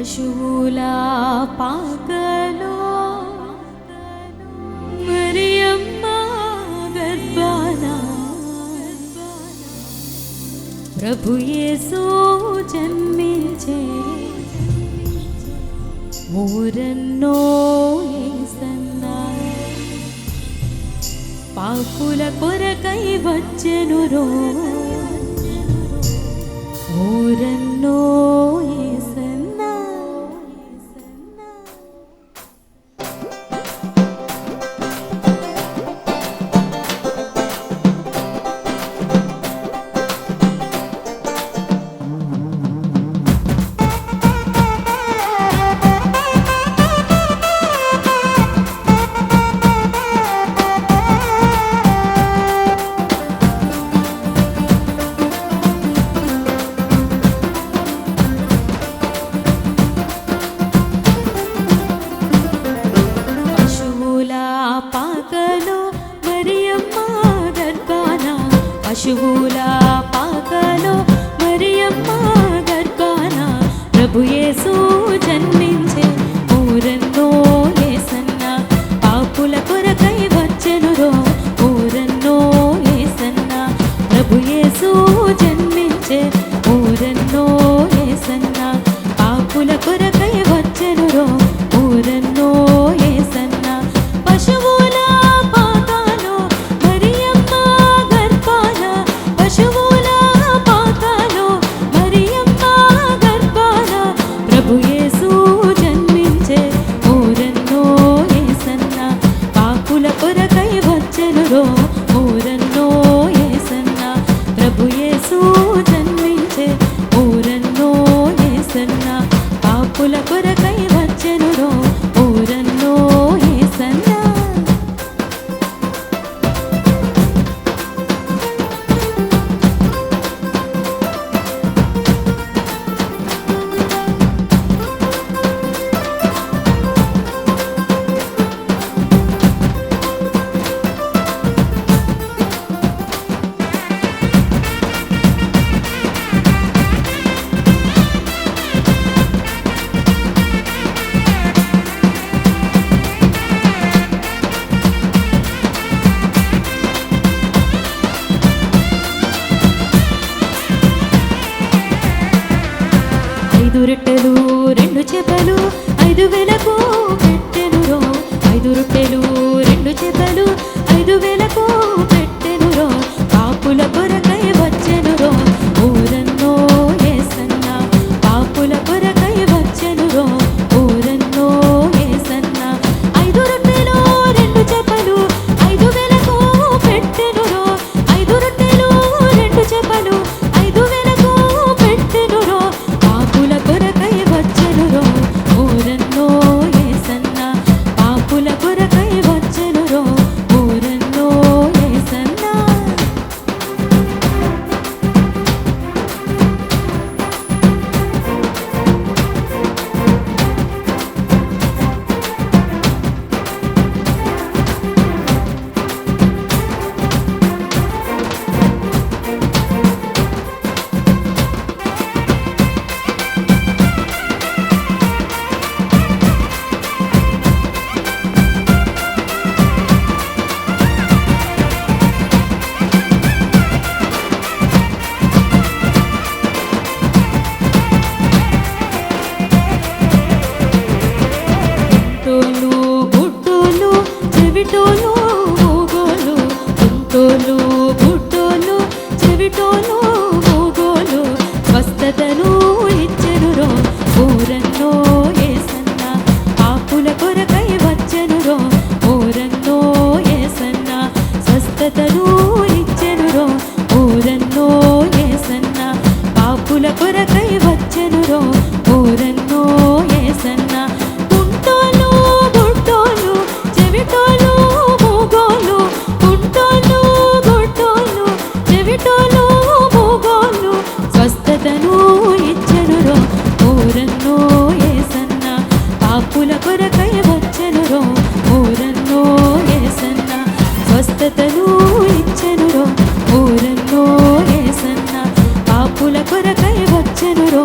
పశువుల పాకలో మరియమ్మ గర్భాన. ప్రభు యేసు జన్మించే మూరన్నో పాపుల కొరకై వచ్చెనురో మూరన్నో Trên రెండు చేపలు ఐదు వేలకు అతను ఇచ్చనురో ఓరన్నో ఏసన్న పాపుల కొరకై వచ్చనురో ఓరన్నో ఏసన్న స్వస్థతను ఇచ్చనురో ఓరన్నో ఏసన్న పాపుల కొరకై వచ్చనురో